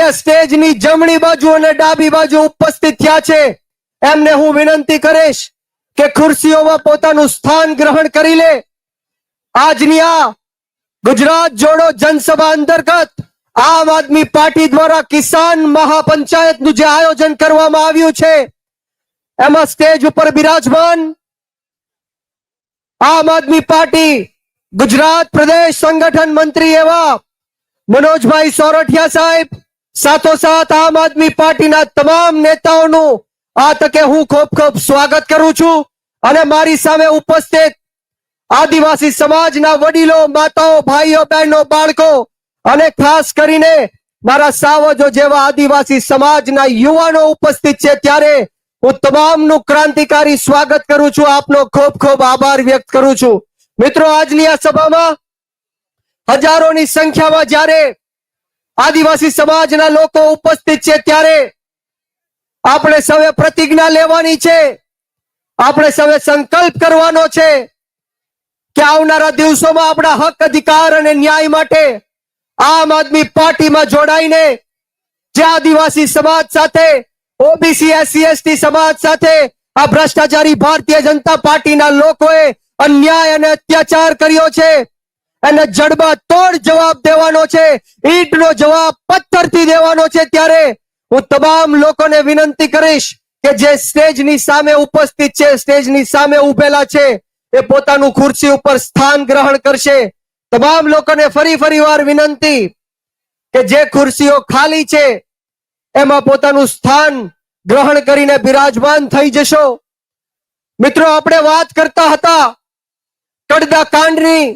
અહીંયા સ્ટેજની જમણી બાજુ અને ડાબી બાજુ ઉપસ્થિત થયા છે. એમને હું વિનંતી કરીશ કે ખુરશીઓમાં પોતાનું સ્થાન ગ્રહણ કરી લે. આજની આ ગુજરાત જોડો જનસભા અંતર્ગત આમ આદમી પાર્ટી દ્વારા કિસાન મહાપંચાયતનું જે આયોજન કરવામાં આવ્યું છે, એમાં સ્ટેજ ઉપર બિરાજમાન આમ આદમી પાર્ટી, ગુજરાત પ્રદેશ સંગઠન મંત્રી એવા મનોજભાઈ સોરઠિયા સાહેબ સાથોસાથ આમ આદમી પાર્ટીના તમામ નેતાઓનું આ તકે હું ખૂબ ખૂબ સ્વાગત કરું છું અને મારી સામે ઉપસ્થિત આદિવાસી સમાજના વડીલો, માતાઓ, ભાઈઓ, બહેનો, બાળકો અને ખાસ કરીને મારા સાવજો જેવા આદિવાસી સમાજના યુવાનો ઉપસ્થિત છે ત્યારે હું તમામનું ક્રાંતિકારી સ્વાગત કરું છું. આપનો ખૂબ ખૂબ આભાર વ્યક્ત કરું છું. મિત્રો, આજની આ સભામાં હજારોની સંખ્યામાં જ્યારે આદિવાસી સમાજના લોકો ઉપસ્થિત છે ત્યારે આપણે સૌએ પ્રતિજ્ઞા લેવાની છે. આપણે સૌએ સંકલ્પ કરવાનો છે કે આવનારા દિવસોમાં આપણા હક, અધિકાર અને ન્યાય માટે આમ આદમી પાર્ટીમાં જોડાઈને જે આદિવાસી સમાજ સાથે, ઓબીસી, એસસી, એસટી સમાજ સાથે આ ભ્રષ્ટાચારી ભારતીય જનતા પાર્ટીના લોકોએ અન્યાય અને અત્યાચાર કર્યો છે. એને જડબા તોડ જવાબ દેવાનો છે. ઈંટનો જવાબ પથ્થરથી દેવાનો છે ત્યારે હું તમામ લોકોને વિનંતી કરીશ કે જે સ્ટેજની સામે ઉપસ્થિત છે, સ્ટેજની સામે ઉભેલા છે, એ પોતાનું ખુરશી ઉપર સ્થાન ગ્રહણ કરશે. તમામ લોકોને ફરી ફરી વાર વિનંતી કે જે ખુરશીઓ ખાલી છે, એમાં પોતાનું સ્થાન ગ્રહણ કરીને બિરાજમાન થઈ જશો. મિત્રો, આપણે વાત કરતા હતા કડદા કાંડની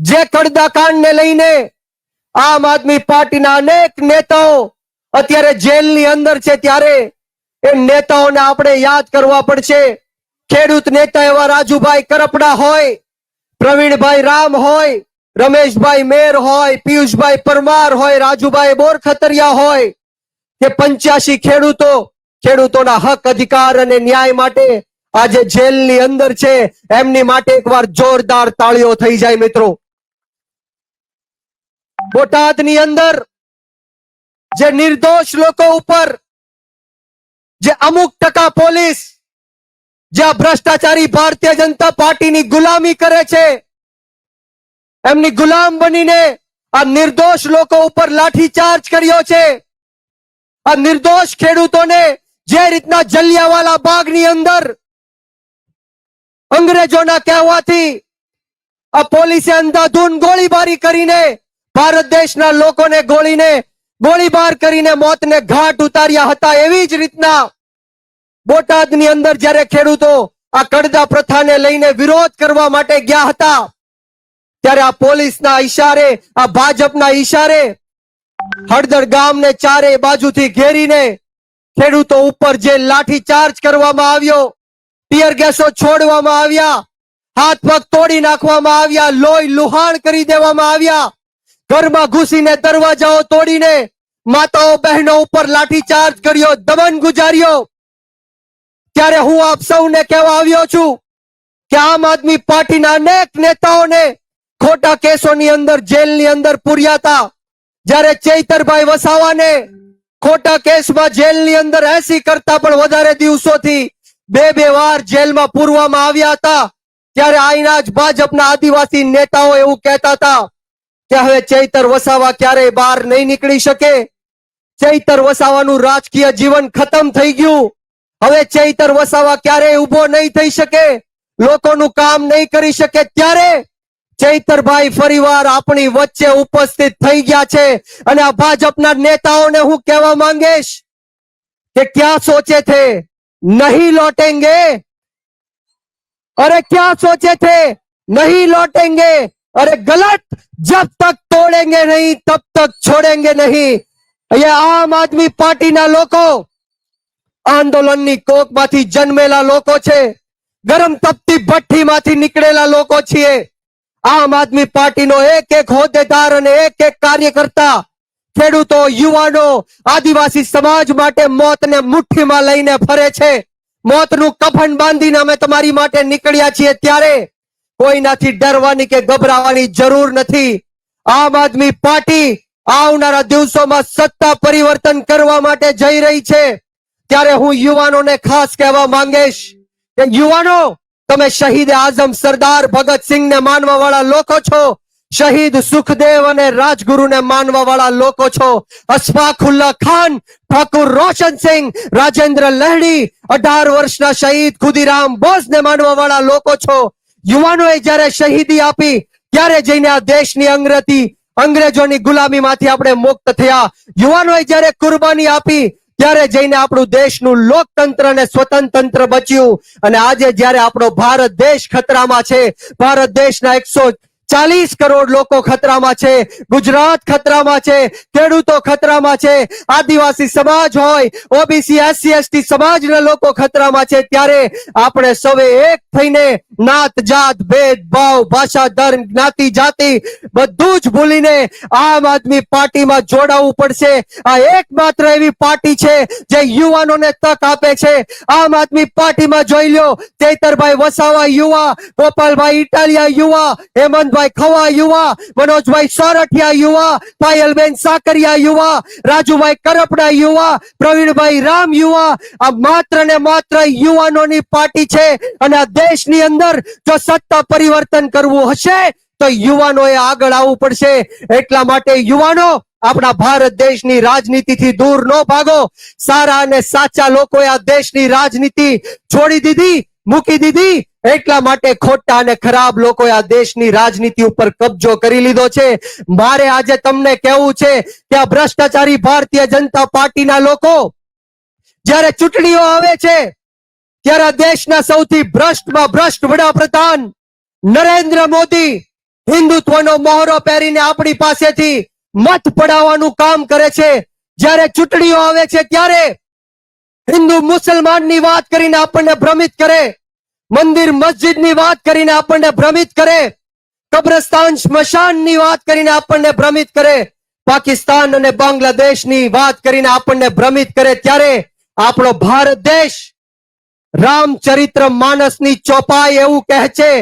જે કડદા કાંડને લઈને આમ આદમી પાર્ટીના અનેક નેતાઓ અત્યારે જેલની અંદર છે ત્યારે એ નેતાઓને આપણે યાદ કરવા પડશે. ખેડૂત નેતા એવા રાજુભાઈ કરપડા હોય, પ્રવીણભાઈ રામ હોય, રમેશભાઈ મેર હોય, પિયુષભાઈ પરમાર હોય, રાજુભાઈ બોરખતરિયા હોય કે પંચ્યાસી ખેડૂતો, ખેડૂતોના હક, અધિકાર અને ન્યાય માટે આજે જેલની અંદર છે. એમની માટે એકવાર જોરદાર તાળીઓ થઈ જાય મિત્રો. બોટાદની અંદર જે નિર્દોષ લોકો ઉપર જે અમુક ટકા પોલીસ, જે ભ્રષ્ટાચારી ભારતીય જનતા પાર્ટીની ગુલામી કરે છે, એમની ગુલામ બનીને આ નિર્દોષ લોકો ઉપર લાઠીચાર્જ કર્યો છે. આ નિર્દોષ ખેડૂતોને જે રીતના જલિયાવાલા બાગની અંદર અંગ્રેજોના કહેવાથી આ પોલીસે અંધાધૂન ગોળીબારી કરીને ભારત દેશના લોકોને ગોળીને, ગોળીબાર કરીને મોતને ઘાટ ઉતાર્યા હતા એવી જ રીતના બોટાદની અંદર જ્યારે ખેડૂતો આ કડદા પ્રથાને લઈને વિરોધ કરવા માટે ગયા હતા, ત્યારે આ પોલીસના ઈશારે, આ ભાજપના ઈશારે હળદર ગામને ચારે બાજુથી ઘેરીને ખેડૂતો ઉપર જે લાઠી ચાર્જ કરવામાં આવ્યો, ટિયર ગેસો છોડવામાં આવ્યા, હાથ પગ તોડી નાખવામાં આવ્યા, લોહી લુહાણ કરી દેવામાં આવ્યા ઘરમાં ઘૂસીને દરવાજાઓ તોડીને માતાઓ બહેનો ઉપર લાઠી ચાર્જ કર્યો, દમન ગુજાર્યો. ત્યારે હું આપ સૌને કહેવા આવ્યો છું કે આમ આદમી પાર્ટીના અનેક નેતાઓને ખોટા કેસોની અંદર, જેલની અંદર પૂર્યા હતા જ્યારે ચૈતરભાઈ વસાવાને ખોટા કેસમાં જેલની અંદર એસી કરતા પણ વધારે દિવસોથી બે બે વાર જેલમાં પૂરવામાં આવ્યા હતા. ત્યારે અહીંના જ ભાજપના આદિવાસી નેતાઓ એવું કહેતા હતા કે હવે ચૈતર વસાવા ક્યારેય બહાર નહીં નીકળી શકે. ચૈતર વસાવાનું રાજકીય જીવન ખતમ થઈ ગયું. હવે ચૈતર વસાવા ક્યારેય ઊભો નહીં થઈ શકે. લોકોનું કામ નહીં કરી શકે ત્યારે ચૈતરભાઈ ફરીવાર આપણી વચ્ચે ઉપસ્થિત થઈ ગયા છે. અને આ ભાજપના નેતાઓને હું કહેવા માંગીશ કે ક્યાં સોચે થે નહીં લૌટેંગે. અરે ક્યાં સોચે થે નહીં લૌટેંગે. अरे गलत जब तक तोड़ेंगे नहीं तब तक छोड़ेंगे नहीं ये આમ આદમી પાર્ટીના લોકો આંદોલનની કોકમાંથી જન્મેલા લોકો છે ગરમ તપતી ભઠ્ઠીમાંથી નીકળેલા લોકો છીએ આમ આદમી પાર્ટીનો એક એક હોદ્દેદાર અને એક એક કાર્યકર્તા ખેડૂતો યુવાનો આદિવાસી સમાજ માટે મોતને મુઠ્ઠીમાં લઈને ફરે છે મોતનું કફન બાંધીને અમે તમારી માટે નીકળ્યા છીએ ત્યારે કોઈનાથી ડરવાની કે ગભરાવાની જરૂર નથી. આમ આદમી પાર્ટી આવનારા દિવસોમાં સત્તા પરિવર્તન કરવા માટે જઈ રહી છે. ત્યારે હું યુવાનોને ખાસ કહેવા માંગીશ કે યુવાનો, તમે શહીદ આઝમ સરદાર ભગતસિંહને માનવા વાળા લોકો છો. શહીદ સુખદેવ અને રાજગુરુને માનવા વાળા લોકો છો. અશફાકુલ્લા ખાન, ઠાકુર રોશનસિંહ રાજેન્દ્ર લહેડી અઢાર વર્ષના શહીદ ખુદીરામ બોસને માનવા વાળા લોકો છો. યુવાનોએ જ્યારે શહીદી આપી, ત્યારે જઈને આ દેશની અંગ્રેજી, અંગ્રેજોની ગુલામીમાંથી આપણે મુક્ત થયા. યુવાનોએ જ્યારે કુરબાની આપી, ત્યારે જઈને આપણું દેશનું લોકતંત્ર અને સ્વતંત્ર બચ્યું. અને આજે જ્યારે આપણો ભારત દેશ ખતરામાં છે, ભારત દેશના એકસો ચાલીસ કરોડ લોકો ખતરામાં છે. ગુજરાત ખતરામાં છે. ખેડૂતો ખતરામાં છે. આદિવાસી સમાજ હોય, ઓબીસી, એસસી, એસટી સમાજના લોકો ખતરામાં છે. ત્યારે આપણે સૌએ એક થઈને નાત, જાત ભેદભાવ ભાષા, ધર્મ, જ્ઞાતિ, જાતિ બધું જ ભૂલીને આમ આદમી પાર્ટીમાં જોડાવવું પડશે. આ એકમાત્ર એવી પાર્ટી છે જે યુવાનોને તક આપે છે. આમ આદમી પાર્ટીમાં જોઈ લ્યો. ચૈતરભાઈ વસાવા યુવા, ગોપાલભાઈ ઇટાલિયા યુવા, હેમંતભાઈ ખવા યુવા, મનોજભાઈ સોરઠિયા યુવા, પાયલબેન સાકરિયા યુવા, રાજુભાઈ કરપડા યુવા, પ્રવીણભાઈ રામ યુવા, આ માત્ર ને માત્ર યુવાનોની પાર્ટી છે અને આ દેશની અંદર જો સત્તા પરિવર્તન કરવું હશે, તો યુવાનોએ આગળ આવવું પડશે. એટલા માટે યુવાનો, આપણા ભારત દેશની રાજનીતિથી દૂર ન ભાગો. સારા અને સાચા લોકોએ આ દેશની રાજનીતિ છોડી દીધી. મૂકી દીધી. એટલા માટે ખોટા અને ખરાબ લોકોએ આ દેશની રાજનીતિ ઉપર કબજો કરી લીધો છે. મારે આજે તમને કહેવું છે કે આ ભ્રષ્ટાચારી ભારતીય જનતા પાર્ટીના લોકો જ્યારે ચૂંટણીઓ આવે છે, ત્યારે દેશના સૌથી ભ્રષ્ટમાં ભ્રષ્ટ વડાપ્રધાન નરેન્દ્ર મોદી હિન્દુત્વનો મોહરો પહેરીને આપણી પાસેથી મત પડાવવાનું કામ કરે છે. જ્યારે ચૂંટણીઓ આવે છે, ત્યારે હિન્દુ મુસલમાનની વાત કરીને આપણને ભ્રમિત કરે, મંદિર મસ્જિદની વાત કરીને આપણને ભ્રમિત કરે, કબ્રસ્તાન સ્મશાનની વાત કરીને આપણને ભ્રમિત કરે, પાકિસ્તાન અને બાંગ્લાદેશની વાત કરીને આપણને ભ્રમિત કરે ત્યારે આપણો ભારત દેશ રામચરિત્ર માનસની ચોપાઈ એવું કહે છે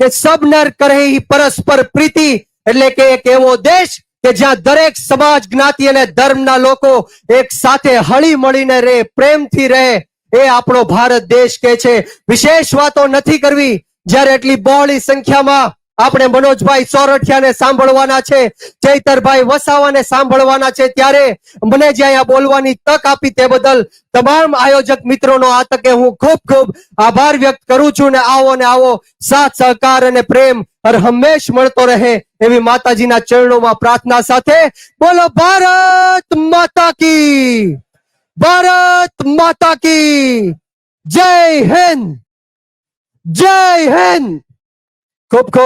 કે સબનર કરે પરસ્પર પ્રીતિ એટલે કે એક એવો દેશ કે જ્યાં દરેક સમાજ જ્ઞાતિ અને ધર્મના લોકો એક સાથે હળી મળીને રહે, પ્રેમથી રહે, એ આપણો ભારત દેશ કે છે. વિશેષ વાતો નથી કરવી. જ્યારે એટલી બહોળી સંખ્યામાં આપણે મનોજભાઈ સોરઠિયાને સાંભળવાના છે, ચૈતરભાઈ વસાવાને સાંભળવાના છે, ત્યારે મને જે અહીંયા બોલવાની તક આપી તે બદલ તમામ આયોજક મિત્રોનો આ તકે હું ખૂબ ખૂબ આભાર વ્યક્ત કરું છું ને આવો ને આવો સાથ, સહકાર અને પ્રેમ હર હંમેશ મળતો રહે એવી માતાજીના ચરણોમાં પ્રાર્થના સાથે બોલો, ભારત માતા કી, ભારત માતા કી, જય હિન્દ જય હિન્દ. ખૂબ ખૂબ